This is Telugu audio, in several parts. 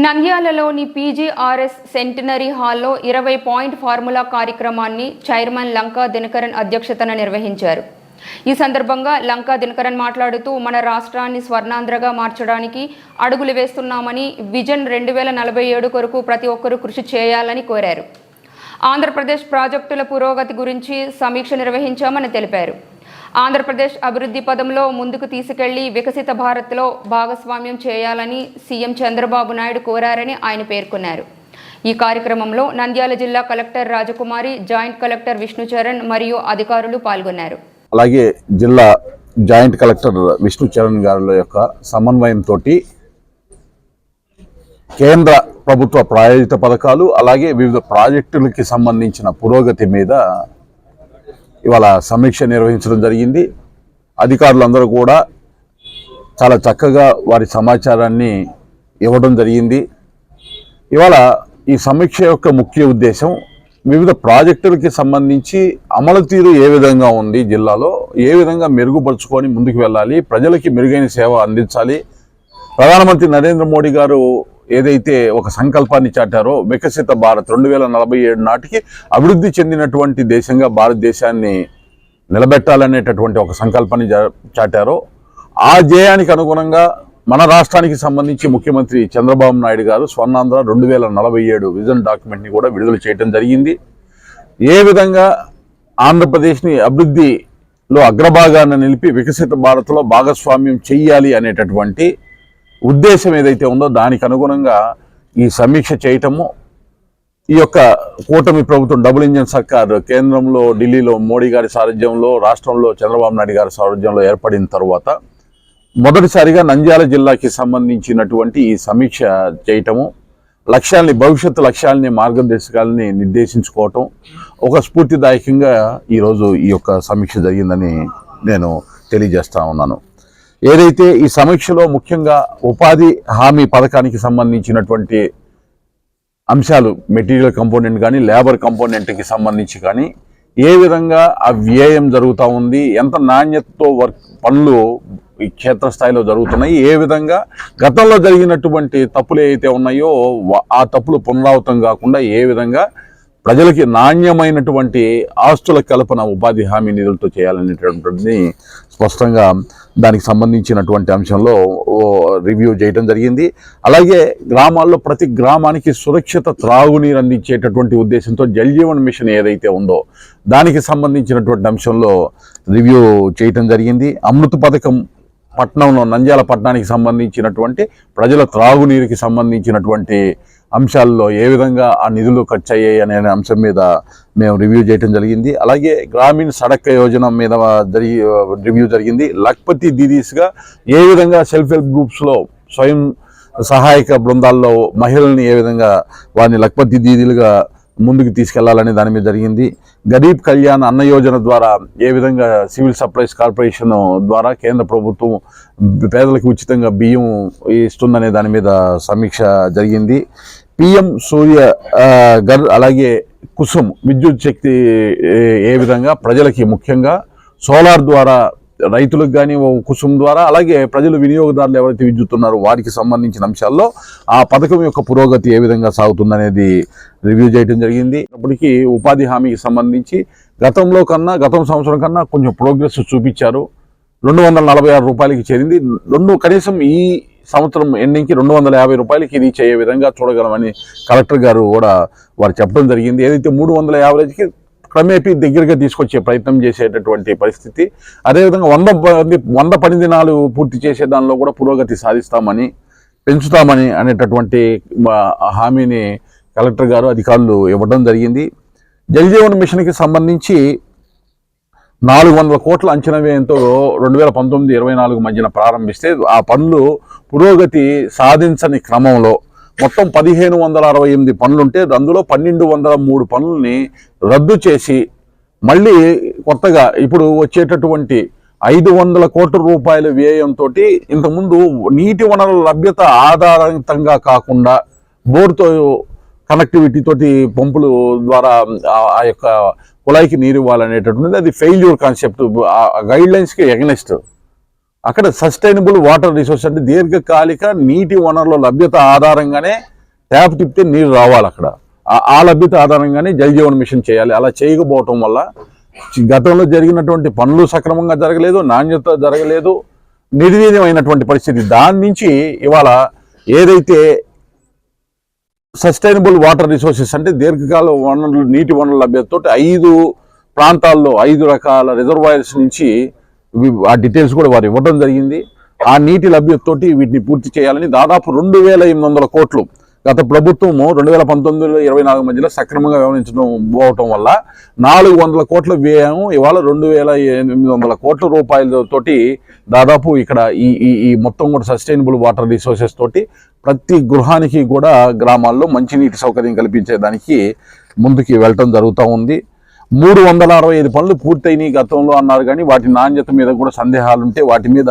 నంద్యాలలోని పీజీఆర్ఎస్ సెంటినరీ హాల్లో ఇరవై పాయింట్ ఫార్ములా కార్యక్రమాన్ని చైర్మన్ లంకా దినకరన్ అధ్యక్షతన నిర్వహించారు. ఈ సందర్భంగా లంకా దినకరన్ మాట్లాడుతూ మన రాష్ట్రాన్ని స్వర్ణాంధ్రగా మార్చడానికి అడుగులు వేస్తున్నామని విజన్ రెండు వేల నలభై ఏడు కొరకు ప్రతి ఒక్కరూ కృషి చేయాలని కోరారు. ఆంధ్రప్రదేశ్ ప్రాజెక్టుల పురోగతి గురించి సమీక్ష నిర్వహించామని తెలిపారు. ఆంధ్రప్రదేశ్ అభివృద్ధి పదంలో ముందుకు తీసుకెళ్ళి వికసిత భారత్లో భాగస్వామ్యం చేయాలని సీఎం చంద్రబాబు నాయుడు కోరారని ఆయన పేర్కొన్నారు. ఈ కార్యక్రమంలో నంద్యాల జిల్లా collector Rajakumari joint collector Vishnucharan మరియు అధికారులు పాల్గొన్నారు. అలాగే జిల్లా జాయింట్ కలెక్టర్ విష్ణు చరణ్ గారి యొక్క సమన్వయంతో కేంద్ర ప్రభుత్వ ప్రాయోజిత పథకాలు అలాగే వివిధ ప్రాజెక్టులకి సంబంధించిన పురోగతి మీద ఇవాళ సమీక్ష నిర్వహించడం జరిగింది. అధికారులందరూ కూడా చాలా చక్కగా వారి సమాచారాన్ని ఇవ్వడం జరిగింది. ఇవాళ ఈ సమీక్ష యొక్క ముఖ్య ఉద్దేశం వివిధ ప్రాజెక్టులకి సంబంధించి అమలు తీరు ఏ విధంగా ఉంది జిల్లాలో ఏ విధంగా మెరుగుపరుచుకొని ముందుకు వెళ్ళాలి ప్రజలకి మెరుగైన సేవ అందించాలి. ప్రధానమంత్రి నరేంద్ర మోడీ గారు ఏదైతే ఒక సంకల్పాన్ని చాటారో వికసిత భారత్ రెండు వేల నలభై ఏడు నాటికి అభివృద్ధి చెందినటువంటి దేశంగా భారతదేశాన్ని నిలబెట్టాలనేటటువంటి ఒక సంకల్పాన్ని చాటారో ఆ జయానికి అనుగుణంగా మన రాష్ట్రానికి సంబంధించి ముఖ్యమంత్రి చంద్రబాబు నాయుడు గారు స్వర్ణాంధ్ర రెండు వేల నలభై ఏడు విజన్ డాక్యుమెంట్ని కూడా విడుదల చేయడం జరిగింది. ఏ విధంగా ఆంధ్రప్రదేశ్ని అభివృద్ధిలో అగ్రభాగాన్ని నిలిపి వికసిత భారత్లో భాగస్వామ్యం చెయ్యాలి అనేటటువంటి ఉద్దేశం ఏదైతే ఉందో దానికి అనుగుణంగా ఈ సమీక్ష చేయటము ఈ యొక్క కూటమి ప్రభుత్వం డబుల్ ఇంజన్ సర్కార్ కేంద్రంలో ఢిల్లీలో మోడీ గారి సారథ్యంలో రాష్ట్రంలో చంద్రబాబు నాయుడు గారి సారథ్యంలో ఏర్పడిన తర్వాత మొదటిసారిగా నంద్యాల జిల్లాకి సంబంధించినటువంటి ఈ సమీక్ష చేయటము లక్ష్యాల్ని భవిష్యత్తు లక్ష్యాలని మార్గదర్శకాలని నిర్దేశించుకోవటం ఒక స్ఫూర్తిదాయకంగా ఈరోజు ఈ యొక్క సమీక్ష జరిగిందని నేను తెలియజేస్తా ఉన్నాను. ఏదైతే ఈ సమీక్షలో ముఖ్యంగా ఉపాధి హామీ పథకానికి సంబంధించినటువంటి అంశాలు మెటీరియల్ కంపోనెంట్ కానీ లేబర్ కంపోనెంట్కి సంబంధించి కానీ ఏ విధంగా ఆ వ్యయం జరుగుతూ ఉంది ఎంత నాణ్యతతో వర్క్ పనులు ఈ క్షేత్రస్థాయిలో జరుగుతున్నాయి ఏ విధంగా గతంలో జరిగినటువంటి తప్పులు ఏవైతే ఉన్నాయో ఆ తప్పులు పునరావృతం కాకుండా ఏ విధంగా ప్రజలకి నాణ్యమైనటువంటి ఆస్తుల కల్పన ఉపాధి హామీ నిధులతో చేయాలనేటటువంటిది స్పష్టంగా దానికి సంబంధించినటువంటి అంశంలో రివ్యూ చేయడం జరిగింది. అలాగే గ్రామాల్లో ప్రతి గ్రామానికి సురక్షిత త్రాగునీరు అందించేటటువంటి ఉద్దేశంతో జల్ జీవన్ మిషన్ ఏదైతే ఉందో దానికి సంబంధించినటువంటి అంశంలో రివ్యూ చేయటం జరిగింది. అమృత పథకం పట్టణంలో నంద్యాల పట్టణానికి సంబంధించినటువంటి ప్రజల త్రాగునీరుకి సంబంధించినటువంటి అంశాల్లో ఏ విధంగా ఆ నిధులు ఖర్చు అయ్యాయి అనే అంశం మీద మేము రివ్యూ చేయడం జరిగింది. అలాగే గ్రామీణ సడక్ యోజన మీద జరిగి రివ్యూ జరిగింది. లక్పతి దీదీస్గా ఏ విధంగా సెల్ఫ్ హెల్ప్ గ్రూప్స్లో స్వయం సహాయక బృందాల్లో మహిళల్ని ఏ విధంగా వారిని లక్పతి దీదీలుగా ముందుకు తీసుకెళ్ళాలనే దాని మీద జరిగింది. గరీబ్ కళ్యాణ్ అన్న యోజన ద్వారా ఏ విధంగా సివిల్ సప్లైస్ కార్పొరేషన్ ద్వారా కేంద్ర ప్రభుత్వం పేదలకు ఉచితంగా బియ్యం ఇస్తుందనే దాని మీద సమీక్ష జరిగింది. పిఎం సూర్య గర్ అలాగే కుసుమ్ విద్యుత్ శక్తి ఏ- విధంగా ప్రజలకి ముఖ్యంగా సోలార్ ద్వారా రైతులకు కానీ కుసుమ్ ద్వారా అలాగే ప్రజలు వినియోగదారులు ఎవరైతే విద్యుత్ ఉన్నారో వారికి సంబంధించిన అంశాల్లో ఆ పథకం యొక్క పురోగతి ఏ విధంగా సాగుతుందనేది రివ్యూ చేయడం జరిగింది. ఇప్పటికీ ఉపాధి హామీకి సంబంధించి గతంలో కన్నా గతం సంవత్సరం కన్నా కొంచెం ప్రోగ్రెస్ చూపించారు. రెండు వందల నలభై ఆరు రూపాయలకి చేరింది. రెండు కనీసం ఈ సంవత్సరం ఎండింగ్కి రెండు వందల యాభై రూపాయలకి రీచ్ అయ్యే విధంగా చూడగలమని కలెక్టర్ గారు కూడా వారు చెప్పడం జరిగింది. ఏదైతే మూడు వందల యావరేజ్కి క్రమేపీ దగ్గరగా తీసుకొచ్చే ప్రయత్నం చేసేటటువంటి పరిస్థితి అదేవిధంగా వంద పని వంద పని దినాలు పూర్తి చేసే దానిలో కూడా పురోగతి సాధిస్తామని పెంచుతామని అనేటటువంటి మా హామీని కలెక్టర్ గారు అధికారులు ఇవ్వడం జరిగింది. జల్ జీవన్ మిషన్కి సంబంధించి నాలుగు వందల కోట్ల అంచనా వ్యయంతో రెండు వేల పంతొమ్మిది ఇరవై నాలుగు మధ్యన ప్రారంభిస్తే ఆ పనులు పురోగతి సాధించని క్రమంలో మొత్తం పదిహేను వందల అరవై ఎనిమిది పనులుంటే అందులో పన్నెండు వందల మూడు పనుల్ని రద్దు చేసి మళ్ళీ కొత్తగా ఇప్పుడు వచ్చేటటువంటి ఐదు వందల కోట్ల రూపాయల వ్యయంతో ఇంతకుముందు నీటి వనరుల లభ్యత ఆధారితంగా కాకుండా బోర్తో కనెక్టివిటీ తోటి పంపులు ద్వారా ఆ- ఆ యొక్క కుళాయికి నీరు ఇవ్వాలనేటటువంటిది అది ఫెయిల్యూర్ కాన్సెప్ట్ గైడ్ లైన్స్కి ఎగనెస్ట్ అక్కడ సస్టైనబుల్ వాటర్ రిసోర్స్ అంటే దీర్ఘకాలిక నీటి వనరుల లభ్యత ఆధారంగానే ట్యాప్ తిప్పితే నీరు రావాలి అక్కడ. ఆ- లభ్యత ఆధారంగానే జల్ మిషన్ చేయాలి. అలా చేయకపోవటం వల్ల గతంలో జరిగినటువంటి పనులు సక్రమంగా జరగలేదు నాణ్యత జరగలేదు నిర్వీర్యమైనటువంటి పరిస్థితి. దాని నుంచి ఇవాళ ఏదైతే సస్టైనబుల్ వాటర్ రిసోర్సెస్ అంటే దీర్ఘకాల వనరులు నీటి వనరుల లభ్యతతో ఐదు ప్రాంతాల్లో ఐదు రకాల రిజర్వాయర్స్ నుంచి ఆ డీటెయిల్స్ కూడా వారు ఇవ్వడం జరిగింది. ఆ నీటి లభ్యతతోటి వీటిని పూర్తి చేయాలని దాదాపు రెండు వేల ఎనిమిది వందల కోట్లు గత ప్రభుత్వము రెండు వేల పంతొమ్మిదిలో ఇరవై నాలుగు మధ్యలో సక్రమంగా వ్యవహరించడం పోవటం వల్ల నాలుగు వందల కోట్ల వ్యయం ఇవాళ రెండు వేల ఎనిమిది వందల కోట్ల రూపాయలతోటి దాదాపు ఇక్కడ ఈ ఈ ఈ మొత్తం కూడా సస్టైనబుల్ వాటర్ రిసోర్సెస్ తోటి ప్రతి గృహానికి కూడా గ్రామాల్లో మంచినీటి సౌకర్యం కల్పించేదానికి ముందుకి వెళ్ళటం జరుగుతూ ఉంది. మూడు వందల అరవై ఐదు పనులు పూర్తయినాయి గతంలో అన్నారు కానీ వాటి నాణ్యత మీద కూడా సందేహాలు ఉంటే వాటి మీద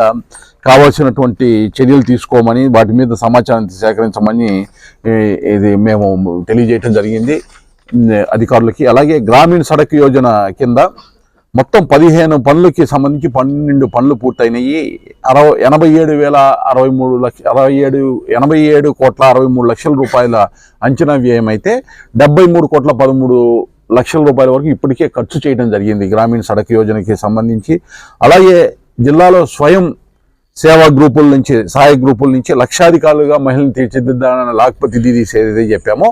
కావాల్సినటువంటి చర్యలు తీసుకోమని వాటి మీద సమాచారం సేకరించమని ఇది మేము తెలియజేయటం జరిగింది. అధికారులకి అలాగే గ్రామీణ సడక్ యోజన కింద మొత్తం పదిహేను పనులకి సంబంధించి పన్నెండు పనులు పూర్తయినాయి. అరవై ఎనభై ఏడు వేల అరవై మూడు లక్ష అరవై ఏడు ఎనభై ఏడు కోట్ల అరవై మూడు లక్షల రూపాయల అంచనా వ్యయం అయితే డెబ్బై మూడు కోట్ల పదమూడు లక్షల రూపాయల వరకు ఇప్పటికే ఖర్చు చేయడం జరిగింది గ్రామీణ సడక్ యోజనకి సంబంధించి. అలాగే జిల్లాలో స్వయం సేవా గ్రూపుల నుంచి సహాయ గ్రూపుల నుంచి లక్షాధికారులుగా మహిళలను తీర్చిదిద్దాలని లాక్పతి దీదీ ఏదైతే చెప్పామో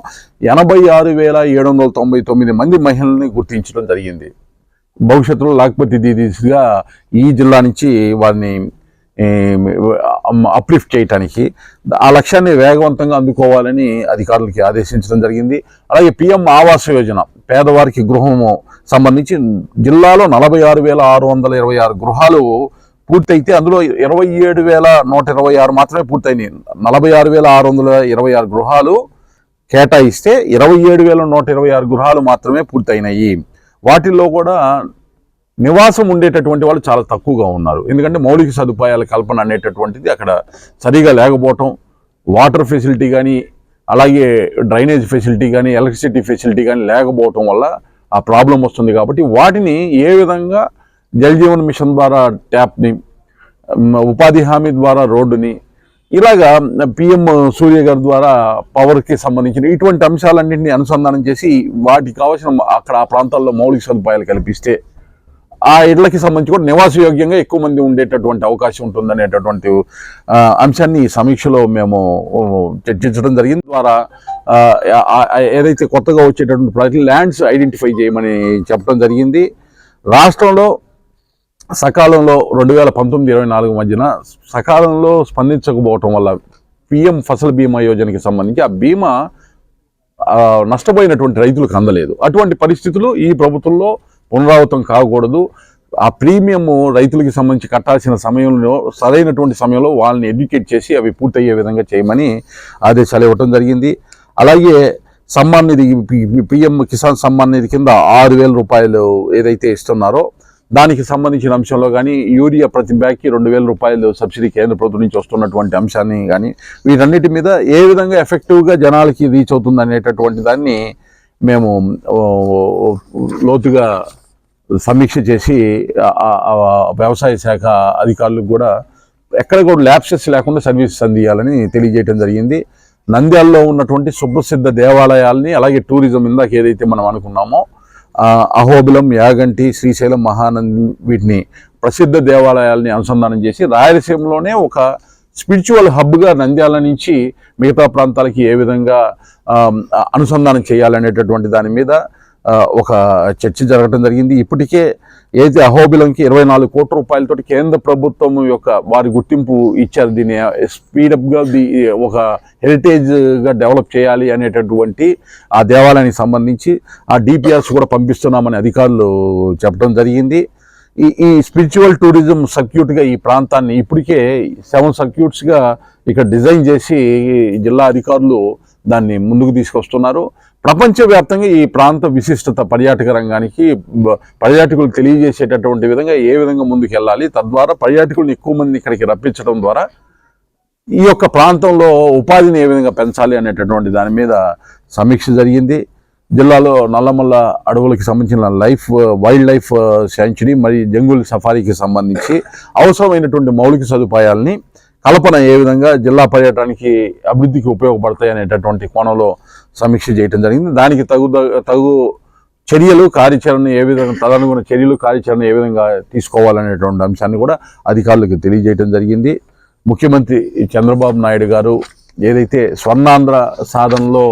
ఎనభై ఆరు వేల ఏడు వందల తొంభై తొమ్మిది మంది మహిళల్ని గుర్తించడం జరిగింది. భవిష్యత్తులో లాక్పతి దీదీస్గా ఈ జిల్లా నుంచి వారిని అప్లిఫ్ట్ చేయటానికి ఆ లక్ష్యాన్ని వేగవంతంగా అందుకోవాలని అధికారులకి ఆదేశించడం జరిగింది. అలాగే పిఎం ఆవాస యోజన పేదవారికి గృహము సంబంధించి జిల్లాలో నలభై ఆరు వేల ఆరు వందల ఇరవై ఆరు గృహాలు పూర్తయితే అందులో ఇరవై ఏడు వేల నూట ఇరవై ఆరు మాత్రమే పూర్తయినాయి. నలభై ఆరు వేల ఆరు వందల ఇరవై ఆరు గృహాలు కేటాయిస్తే ఇరవై ఏడు వేల నూట ఇరవై ఆరు గృహాలు మాత్రమే పూర్తయినాయి. వాటిల్లో కూడా నివాసం ఉండేటటువంటి వాళ్ళు చాలా తక్కువగా ఉన్నారు. ఎందుకంటే మౌలిక సదుపాయాల కల్పన అనేటటువంటిది అక్కడ సరిగా లేకపోవటం వాటర్ ఫెసిలిటీ కానీ అలాగే డ్రైనేజ్ ఫెసిలిటీ కానీ ఎలక్ట్రిసిటీ ఫెసిలిటీ కానీ లేకపోవటం వల్ల ఆ ప్రాబ్లం వస్తుంది కాబట్టి వాటిని ఏ విధంగా జల్ జీవన్ మిషన్ ద్వారా ట్యాప్ని ఉపాధి హామీ ద్వారా రోడ్డుని ఇలాగా పిఎం సూర్య గారి ద్వారా పవర్కి సంబంధించిన ఇటువంటి అంశాలన్నింటినీ అనుసంధానం చేసి వాటికి కావాల్సిన అక్కడ ఆ ప్రాంతాల్లో మౌలిక సదుపాయాలు కల్పిస్తే ఆ ఇళ్ళకి సంబంధించి కూడా నివాసయోగ్యంగా ఎక్కువ మంది ఉండేటటువంటి అవకాశం ఉంటుందనేటటువంటి అంశాన్ని ఈ సమీక్షలో మేము చర్చించడం జరిగింది. ద్వారా ఏదైతే కొత్తగా వచ్చేటటువంటి ప్రతి ల్యాండ్స్ ఐడెంటిఫై చేయమని చెప్పడం జరిగింది. రాష్ట్రంలో సకాలంలో రెండు వేల పంతొమ్మిది ఇరవై నాలుగు మధ్యన సకాలంలో స్పందించకపోవటం వల్ల పిఎం ఫసల్ బీమా యోజనకి సంబంధించి ఆ బీమా నష్టపోయినటువంటి రైతులకు అందలేదు అటువంటి పరిస్థితులు ఈ ప్రభుత్వంలో పునరావృతం కాకూడదు ఆ ప్రీమియం రైతులకి సంబంధించి కట్టాల్సిన సమయంలో సరైనటువంటి సమయంలో వాళ్ళని ఎడ్యుకేట్ చేసి అవి పూర్తయ్యే విధంగా చేయమని ఆదేశాలు ఇవ్వటం జరిగింది అలాగే సమ్మాన్ నిధి పిఎం కిసాన్ సమ్మాన్ నిధి కింద ఆరు వేల రూపాయలు ఏదైతే ఇస్తున్నారో దానికి సంబంధించిన అంశంలో కానీ యూరియా ప్రతి బ్యాగ్కి రెండు వేల రూపాయలు సబ్సిడీ కేంద్ర ప్రభుత్వం నుంచి వస్తున్నటువంటి అంశాన్ని కానీ వీటన్నిటి మీద ఏ విధంగా ఎఫెక్టివ్గా జనాలకి రీచ్ అవుతుంది అనేటటువంటి దాన్ని మేము లోతుగా సమీక్ష చేసి వ్యవసాయ శాఖ అధికారులకు కూడా ఎక్కడ కూడా ల్యాప్సెస్ లేకుండా సర్వీసెస్ అందియాలని తెలియజేయడం జరిగింది. నంద్యాలలో ఉన్నటువంటి సుప్రసిద్ధ దేవాలయాల్ని అలాగే టూరిజం ఇందాక ఏదైతే మనం అనుకున్నామో అహోబిలం యాగంటి శ్రీశైలం మహానంది వీటిని ప్రసిద్ధ దేవాలయాల్ని అనుసంధానం చేసి రాయలసీమలోనే ఒక స్పిరిచువల్ హబ్గా నంద్యాల నుంచి మిగతా ప్రాంతాలకి ఏ విధంగా అనుసంధానం చేయాలనేటటువంటి దాని మీద ఒక చర్చ జరగడం జరిగింది. ఇప్పటికే ఏదైతే అహోబిలంకి ఇరవై నాలుగు కోట్ల రూపాయలతో కేంద్ర ప్రభుత్వం యొక్క వారి గుర్తింపు ఇచ్చారు. దీన్ని స్పీడప్గా ది ఒక హెరిటేజ్గా డెవలప్ చేయాలి అనేటటువంటి ఆ దేవాలయానికి సంబంధించి ఆ డిపిఆర్స్ కూడా పంపిస్తున్నామని అధికారులు చెప్పడం జరిగింది. ఈ ఈ స్పిరిచువల్ టూరిజం సర్క్యూట్గా ఈ ప్రాంతాన్ని ఇప్పటికే సెవెన్ సర్క్యూట్స్గా ఇక్కడ డిజైన్ చేసి జిల్లా అధికారులు దాన్ని ముందుకు తీసుకొస్తున్నారు. ప్రపంచవ్యాప్తంగా ఈ ప్రాంత విశిష్టత పర్యాటక రంగానికి పర్యాటకులు తెలియజేసేటటువంటి విధంగా ఏ విధంగా ముందుకు వెళ్ళాలి తద్వారా పర్యాటకులను ఎక్కువ మంది ఇక్కడికి రప్పించడం ద్వారా ఈ యొక్క ప్రాంతంలో ఉపాధిని ఏ విధంగా పెంచాలి అనేటటువంటి దాని మీద సమీక్ష జరిగింది. జిల్లాలో నల్లమల్ల అడవులకి సంబంధించిన లైఫ్ వైల్డ్ లైఫ్ శాంచురీ మరియు జంగుల్ సఫారీకి సంబంధించి అవసరమైనటువంటి మౌలిక సదుపాయాలని కల్పన ఏ విధంగా జిల్లా పర్యటనకి అభివృద్ధికి ఉపయోగపడతాయి అనేటటువంటి కోణంలో సమీక్ష చేయడం జరిగింది. దానికి తగు తగు చర్యలు కార్యాచరణ ఏ విధంగా తదనుగుణ చర్యలు కార్యాచరణ ఏ విధంగా తీసుకోవాలనేటువంటి అంశాన్ని కూడా అధికారులకు తెలియజేయడం జరిగింది. ముఖ్యమంత్రి చంద్రబాబు నాయుడు గారు ఏదైతే స్వర్ణాంధ్ర సాధనలో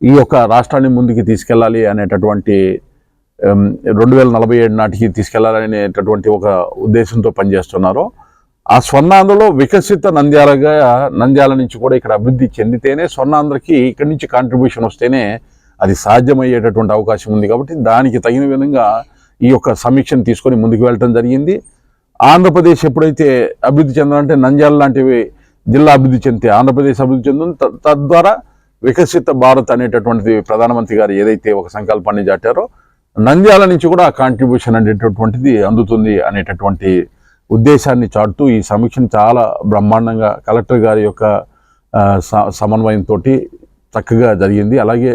ఈ యొక్క రాష్ట్రాన్ని ముందుకు తీసుకెళ్ళాలి అనేటటువంటి రెండు వేల నలభై ఏడు నాటికి తీసుకెళ్ళాలనేటటువంటి ఒక ఉద్దేశంతో పనిచేస్తున్నారో ఆ స్వర్ణాంధ్రలో వికసిత నంద్యాలగా నంద్యాల నుంచి కూడా ఇక్కడ అభివృద్ధి చెందితేనే స్వర్ణాంధ్రకి ఇక్కడి నుంచి కాంట్రిబ్యూషన్ వస్తేనే అది సాధ్యమయ్యేటటువంటి అవకాశం ఉంది కాబట్టి దానికి తగిన విధంగా ఈ యొక్క సమీక్షను తీసుకొని ముందుకు వెళ్ళటం జరిగింది. ఆంధ్రప్రదేశ్ ఎప్పుడైతే అభివృద్ధి చెందాలంటే నంద్యాల లాంటివి జిల్లా అభివృద్ధి చెందితే ఆంధ్రప్రదేశ్ అభివృద్ధి చెందుతుంది. తద్వారా వికసిత భారత్ అనేటటువంటిది ప్రధానమంత్రి గారు ఏదైతే ఒక సంకల్పాన్ని చాటారో నంద్యాల నుంచి కూడా ఆ కాంట్రిబ్యూషన్ అనేటటువంటిది అందుతుంది అనేటటువంటి ఉద్దేశాన్ని చాటుతూ ఈ సమీక్షను చాలా బ్రహ్మాండంగా కలెక్టర్ గారి యొక్క ఆ, స- సమన్వయంతో చక్కగా జరిగింది. అలాగే